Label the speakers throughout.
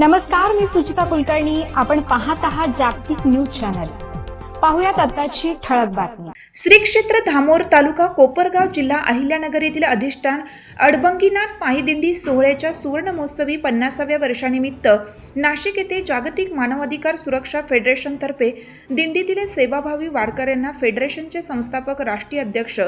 Speaker 1: नमस्कार मी सुचिता कुलकर्णी. आपण पाहत आहात जागतिक न्यूज चॅनल. पाहुयात आताची ठळक बातमी.
Speaker 2: श्री क्षेत्र धामोर तालुका कोपरगाव जिल्हा अहिल्यानगर येथील अधिष्ठान अडबंगीनाथ पायदिंडी सोहळ्याच्या सुवर्ण महोत्सवी पन्नासाव्या वर्षानिमित्त नाशिक येथे जागतिक मानवाधिकार सुरक्षा फेडरेशनतर्फे दिंडीतील सेवाभावी वारकऱ्यांना फेडरेशनचे संस्थापक राष्ट्रीय अध्यक्ष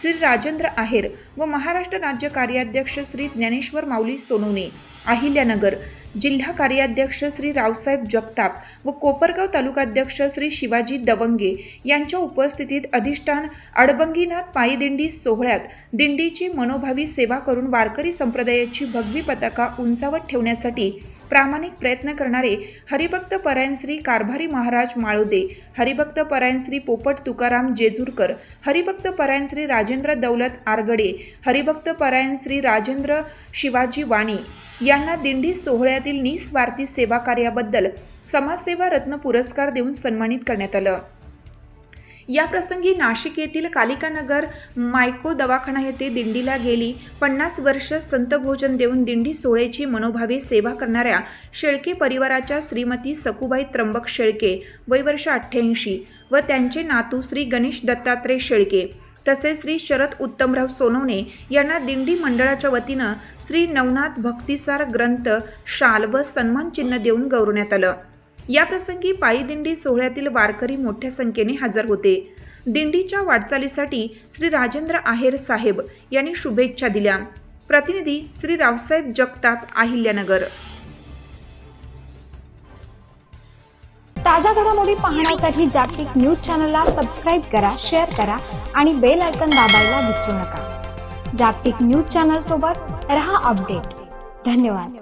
Speaker 2: श्री राजेंद्र आहेर व महाराष्ट्र राज्य कार्याध्यक्ष श्री ज्ञानेश्वर माऊली सोनवणे. अहिल्यानगर जिल्हा कार्याध्यक्ष श्री रावसाहेब जगताप व कोपरगाव तालुकाध्यक्ष श्री शिवाजी दवंगे यांच्या उपस्थितीत अधिष्ठान अडबंगीनाथ पायीदिंडी सोहळ्यात दिंडीची मनोभावी सेवा करून वारकरी संप्रदायाची भगवी पताका उंचावत ठेवण्यासाठी प्रामाणिक प्रयत्न करणारे हरिभक्त परायण श्री कारभारी महाराज माळोदे हरिभक्त परायण श्री पोपट तुकाराम जेजूरकर हरिभक्त परायण श्री राजेंद्र दौलत आरगडे हरिभक्त परायण श्री राजेंद्र शिवाजी वाणी यांना दिंडी सोहळ्यातील निस्वार्थी सेवा कार्याबद्दल समाजसेवा रत्न पुरस्कार देऊन सन्मानित करण्यात आलं. याप्रसंगी नाशिक येथील कालिकानगर मायको दवाखाना येथे दिंडीला गेली. पन्नास वर्ष संत भोजन देऊन दिंडी सोहळ्याची मनोभावे सेवा करणाऱ्या शेळके परिवाराच्या श्रीमती सकुबाई त्र्यंबक शेळके वय वर्ष अठ्ठ्याऐंशी व त्यांचे नातू श्री गणेश दत्तात्रय शेळके तसेच श्री शरद उत्तमराव सोनवणे यांना दिंडी मंडळाच्या वतीनं श्री नवनाथ भक्तिसार ग्रंथ शाल व सन्मान चिन्ह देऊन गौरवण्यात आलं. या प्रसंगी पायी दिंडी सोहळ्यातील वारकरी मोठ्या संख्येने हजर होते. दिंडीच्या वाटचालीसाठी श्री राजेंद्र आहेर साहेब यांनी शुभेच्छा दिल्या. प्रतिनिधी श्री रावसाहेब जगताप अहिल्यानगर.
Speaker 1: ताज्या घडामोडी पाहण्यासाठी जागतिक न्यूज चॅनलला सबस्क्राईब करा शेअर करा आणि बेल आयकन दाबायला विसरू नका. जागतिक न्यूज चॅनल सोबत रहा अपडेट. धन्यवाद.